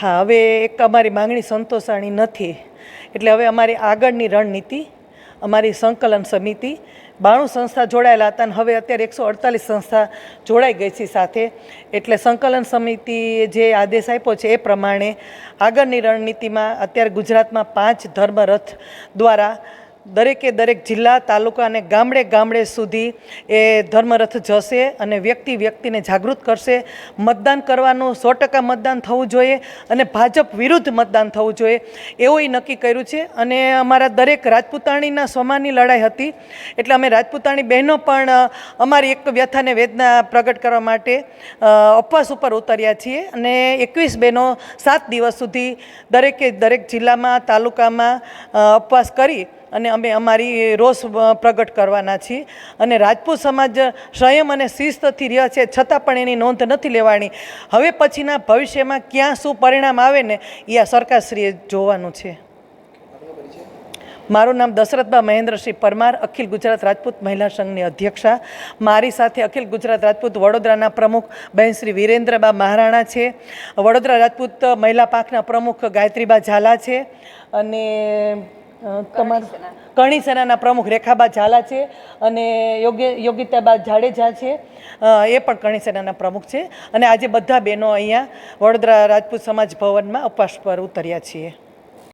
હા, હવે એક અમારી માંગણી સંતોષાણી નથી. એટલે હવે અમારી આગળની રણનીતિ, અમારી સંકલન સમિતિ, બાણું સંસ્થા જોડાયેલા હતા અને હવે અત્યારે એકસો અડતાલીસ સંસ્થા જોડાઈ ગઈ છે સાથે. એટલે સંકલન સમિતિએ જે આદેશ આપ્યો છે એ પ્રમાણે આગળની રણનીતિમાં અત્યારે ગુજરાતમાં પાંચ ધર્મરથ દ્વારા દરેકે દરેક જિલ્લા, તાલુકા અને ગામડે ગામડે સુધી એ ધર્મરથ જશે અને વ્યક્તિ વ્યક્તિને જાગૃત કરશે. મતદાન કરવાનું સો ટકા મતદાન થવું જોઈએ અને ભાજપ વિરુદ્ધ મતદાન થવું જોઈએ. એવું નક્કી કર્યું છે અને અમારા દરેક રાજપૂતાણીના સ્વમાનની લડાઈ હતી. એટલે અમે રાજપૂતાણી બહેનો પણ અમારી એક વ્યથાને વેદના પ્રગટ કરવા માટે ઉપવાસ ઉપર ઉતર્યા છીએ અને એકવીસ બહેનો સાત દિવસ સુધી દરેકે દરેક જિલ્લામાં, તાલુકામાં ઉપવાસ કરી અને અમે અમારી રોષ પ્રગટ કરવાના છીએ. અને રાજપૂત સમાજ સંયમ અને શિસ્તથી રહ્યા છે, છતાં પણ એની નોંધ નથી લેવાની હવે પછીના ભવિષ્યમાં ક્યાં શું પરિણામ આવે ને, એ આ સરકારશ્રીએ જોવાનું છે. મારું નામ દશરથબા મહેન્દ્રસિંહ પરમાર, અખિલ ગુજરાત રાજપૂત મહિલા સંઘની અધ્યક્ષા. મારી સાથે અખિલ ગુજરાત રાજપૂત વડોદરાના પ્રમુખ બહેન શ્રી વિરેન્દ્રબા મહારાણા છે. વડોદરા રાજપૂત મહિલા પાંખના પ્રમુખ ગાયત્રીબા ઝાલા છે. અને તમારા કરણી સેનાના પ્રમુખ રેખાબા ઝાલા છે અને યોગ્ય યોગિતાબા જાડેજા છે. એ પણ કરણી સેનાના પ્રમુખ છે. અને આજે બધા બહેનો અહીંયા વડોદરા રાજપૂત સમાજ ભવનમાં ઉપવાસ પર ઉતર્યા છીએ.